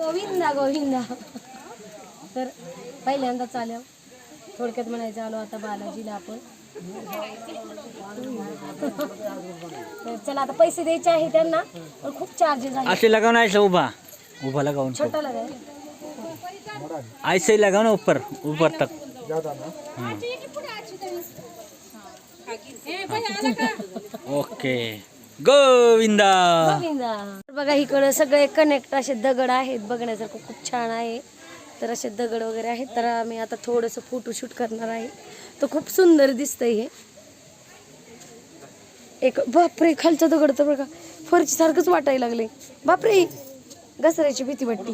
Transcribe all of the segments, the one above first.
गोविंदा गोविंदा. तर पहिल्यांदा चालव थोडक्यात म्हणायचं आलो आता बालाजीला आपण. तर चला आता पैसे द्यायचे आहे त्यांना पण खूप चार्जेस आहे ऐसे लगाओ ना ऐसा उभा. उभा लगाओ उनको छोटा लगा ऐसे ही लगाओ ना ऊपर ऊपर तक हाँ। ओके. गोविंदा. गोविंदा. बघा इकडं सगळे कनेक्ट असे दगड आहेत. बघण्यासारखं खूप छान आहे. तर असे दगड वगैरे आहेत. तर आम्ही आता थोडंसं फोटोशूट करणार आहे. तर खूप सुंदर दिसतंय हे. एक बापरे खालचं दगड तर बघा फरची सारखंच वाटायला लागले बापरे घसरायची भीती वाटते.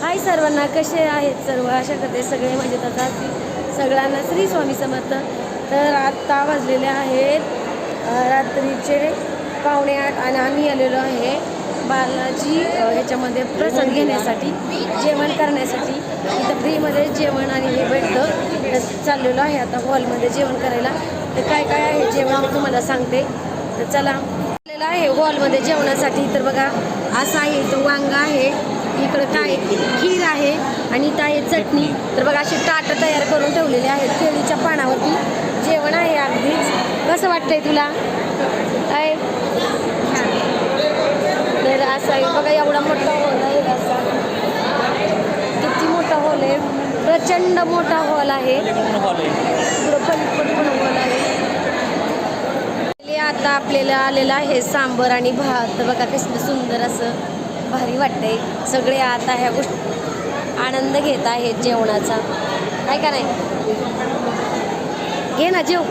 हाय सर्वांना कसे आहेत सर्व? अशा करते सगळे म्हणजे आता सगळ्यांना श्री स्वामी समर्थ. तर आत्ता वाजलेले आहेत रात्रीचे पावणे आठ आणि आम्ही आलेलो आहे बालाजी ह्याच्यामध्ये प्रसाद घेण्यासाठी जेवण करण्यासाठी. इथं फ्रीमध्ये जेवण आणि हे भेटतं. तर चाललेलो आहे आता हॉलमध्ये जेवण करायला. तर काय काय आहे जेवण मी तुम्हाला सांगते. तर चला. आलेलं आहे हॉलमध्ये जेवणासाठी. तर बघा असं आहे इथं वांगा आहे. इकडं काय? खीर आहे. आणि इथं आहे चटणी. तर बघा अशी ताटं तयार करून ठेवलेली आहेत. केळीच्या पानावरती जेवण आहे अगदीच. कसं वाटतंय तुला? काय? तर असं आहे बघा एवढा मोठा हॉल आहे असा. किती मोठा हॉल आहे? प्रचंड मोठा हॉल आहे. पण हॉल आहे. आता आपल्याला आलेलं आहे सांबर आणि भात. बघा कसलं सुंदर असं भारी वाटतंय. सगळे आता ह्या गोष्टी आनंद घेत आहेत जेवणाचा. काय का नाही? घे ना जेव.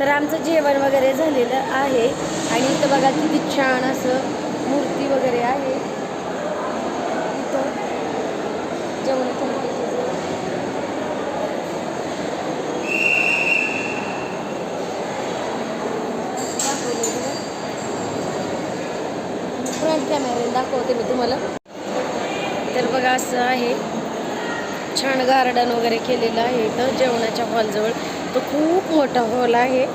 तर आमचं जेवण वगैरे झालेलं आहे. आणि इथं बघा किती छान असं मूर्ती वगैरे आहे. इथं जेवणाचं फ्रंट कॅमेऱ्याने दाखवते मी तुम्हाला. तर बघा असं आहे. छान गार्डन वगैरे केलेलं आहे इथं जेवणाच्या हॉलजवळ. तो खूप मोठा हॉल आहे.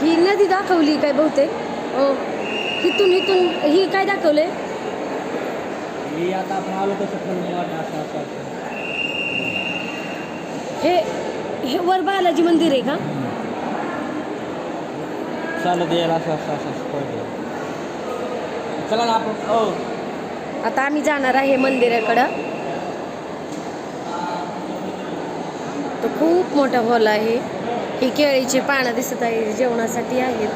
ही नदी दाखवली काय बहुतेक? हो. इथून इथून ही काय दाखवले आता आपण आलो असं असं. हे हे वर बालाजी मंदिर आहे का? चालत यायला असं असं असं असं पळतं. चला ना आपण हो. आता आम्ही जाणार आहे मंदिराकडं. तो खूप मोठा हॉल आहे. ही केळीची पानं दिसत आहे जेवणासाठी आहेत.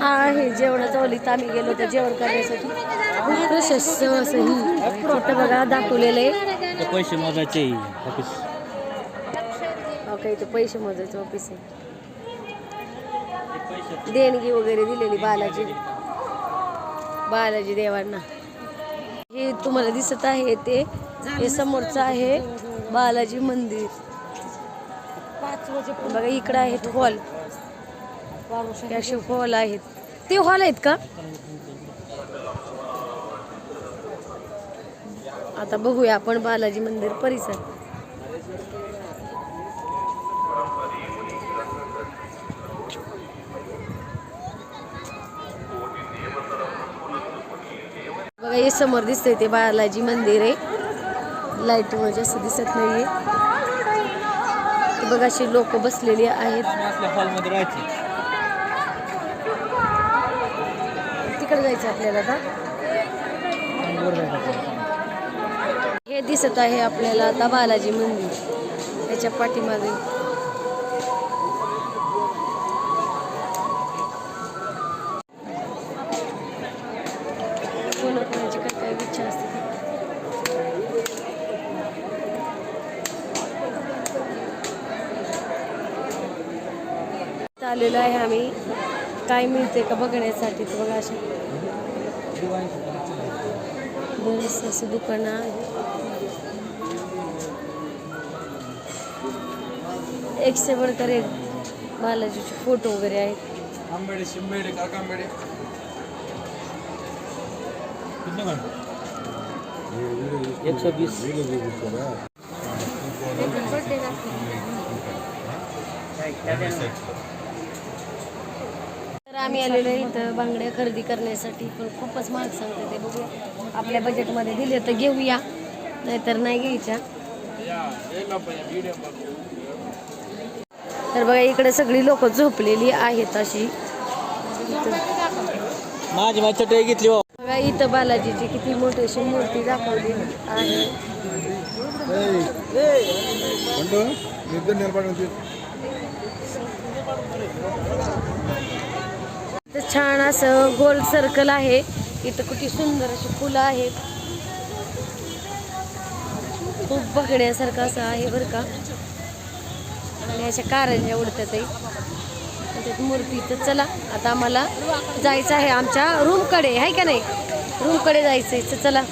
हा आहे जेवणाचा हॉल इथं आम्ही गेलो होतो जेवण करण्यासाठी. खूप प्रशस्त असं ही तिथं बघा दाखवलेलं आहे. ते पैसे मोजायचे ऑफिस हो का इथं पैसे मोजायचं ऑफिस आहे. देणगी वगैरे दिलेली बालाजी. बालाजी देवांना. हे तुम्हाला दिसत आहे ते हे समोरचं आहे बालाजी मंदिर. बघा इकडं आहेत हॉल हे असे हॉल आहेत. ते हॉल आहेत का? आता बघूया आपण बालाजी मंदिर परिसर. बघा हे समोर दिसतंय ते बालाजी मंदिर आहे. लाइट वर जास्त दिसत नाहीये. बघा अशी लोक बसलेली आहेत. तिकडे जायचं आपल्याला आता. हे दिसत आहे आपल्याला आता बालाजी मंदिर. त्याच्या पाठीमागे. कोणाकोणाची काय काय इच्छा असते आलेलो आहे आम्ही. काय मिळते का बघण्यासाठी बघा अशा. बरेच असं दुकानं आहे. एक से बढ़कर एक बालाजीचे फोटो वगैरे आहेत. आंबेडे शिंबेडे काकांबेडे. कितने का एक सौ बीस तर आम्ही आलेलो आहे इथं बांगड्या खरेदी करण्यासाठी. पण खूपच महाग सांगते ते बघूया आपल्या बजेटमध्ये दिले तर घेऊया. नाहीतर नाही घ्यायच्या. तर बघा इकडे सगळी लोक झोपलेली आहेत अशी. माझी माझी चटई घेतली हो. बघा इथं बालाजीची किती मोठी अशी मूर्ती दाखवली आहे. छान असं गोल सर्कल आहे. इथं किती सुंदर अशी फुलं आहेत. खूप बघण्यासारखं असं आहे बरं का. आणि अशा कारंज्या उडतात त्यात मूर्ती तर चला आता आम्हाला जायचं आहे आमच्या रूमकडे आहे का नाही? रूमकडे जायचं आहे तर चला.